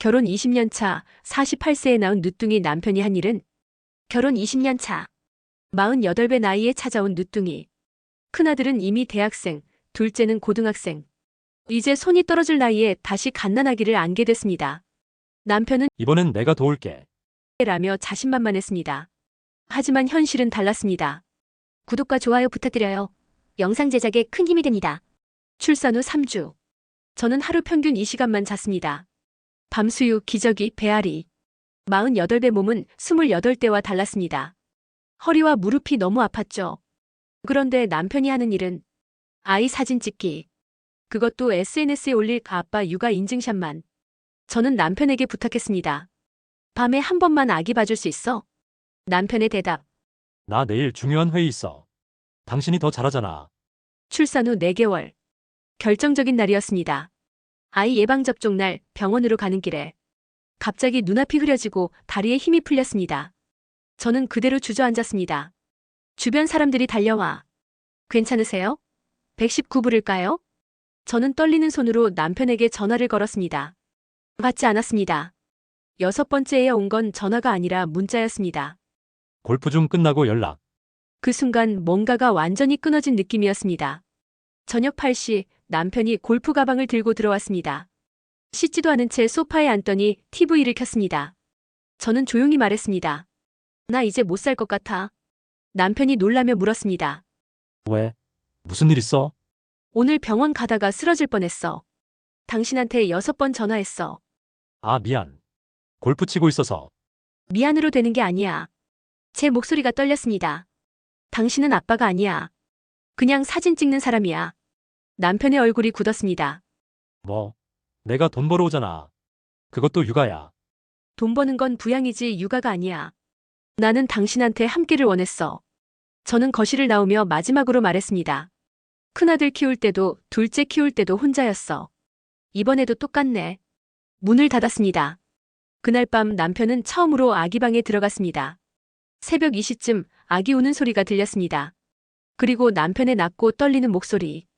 결혼 20년 차 48세에 낳은 늦둥이 남편이 한 일은 결혼 20년 차 48배 나이에 찾아온 늦둥이. 큰아들은 이미 대학생, 둘째는 고등학생. 이제 손이 떨어질 나이에 다시 갓난아기를 안게 됐습니다. 남편은 이번엔 내가 도울게. 라며 자신만만했습니다. 하지만 현실은 달랐습니다. 구독과 좋아요 부탁드려요. 영상 제작에 큰 힘이 됩니다. 출산 후 3주. 저는 하루 평균 이 시간만 잤습니다. 밤수유, 기저귀, 배앓이. 48배 몸은 28대와 달랐습니다. 허리와 무릎이 너무 아팠죠. 그런데 남편이 하는 일은 아이 사진 찍기. 그것도 SNS에 올릴 아빠 육아 인증샷만. 저는 남편에게 부탁했습니다. 밤에 한 번만 아기 봐줄 수 있어? 남편의 대답. 나 내일 중요한 회의 있어. 당신이 더 잘하잖아. 출산 후 4개월. 결정적인 날이었습니다. 아이 예방접종 날 병원으로 가는 길에 갑자기 눈앞이 흐려지고 다리에 힘이 풀렸습니다. 저는 그대로 주저앉았습니다. 주변 사람들이 달려와. 괜찮으세요? 119 부를까요? 저는 떨리는 손으로 남편에게 전화를 걸었습니다. 받지 않았습니다. 여섯 번째에 온 건 전화가 아니라 문자였습니다. 골프 중 끝나고 연락. 그 순간 뭔가가 완전히 끊어진 느낌이었습니다. 저녁 8시 남편이 골프 가방을 들고 들어왔습니다. 씻지도 않은 채 소파에 앉더니 TV를 켰습니다. 저는 조용히 말했습니다. 나 이제 못 살 것 같아. 남편이 놀라며 물었습니다. 왜? 무슨 일 있어? 오늘 병원 가다가 쓰러질 뻔했어. 당신한테 여섯 번 전화했어. 아, 미안. 골프 치고 있어서. 미안으로 되는 게 아니야. 제 목소리가 떨렸습니다. 당신은 아빠가 아니야. 그냥 사진 찍는 사람이야. 남편의 얼굴이 굳었습니다. 뭐? 내가 돈 벌어오잖아. 그것도 육아야. 돈 버는 건 부양이지 육아가 아니야. 나는 당신한테 함께를 원했어. 저는 거실을 나오며 마지막으로 말했습니다. 큰아들 키울 때도 둘째 키울 때도 혼자였어. 이번에도 똑같네. 문을 닫았습니다. 그날 밤 남편은 처음으로 아기 방에 들어갔습니다. 새벽 2시쯤 아기 우는 소리가 들렸습니다. 그리고 남편의 낮고 떨리는 목소리.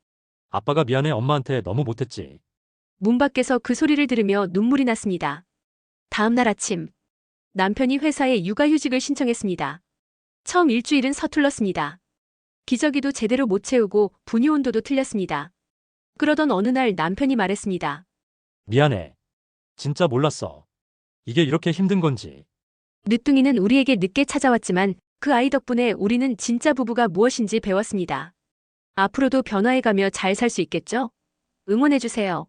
아빠가 미안해 엄마한테 너무 못했지. 문 밖에서 그 소리를 들으며 눈물이 났습니다. 다음 날 아침, 남편이 회사에 육아휴직을 신청했습니다. 처음 일주일은 서툴렀습니다. 기저귀도 제대로 못 채우고 분유 온도도 틀렸습니다. 그러던 어느 날 남편이 말했습니다. 미안해. 진짜 몰랐어. 이게 이렇게 힘든 건지. 늦둥이는 우리에게 늦게 찾아왔지만 그 아이 덕분에 우리는 진짜 부부가 무엇인지 배웠습니다. 앞으로도 변화해가며 잘 살 수 있겠죠? 응원해주세요.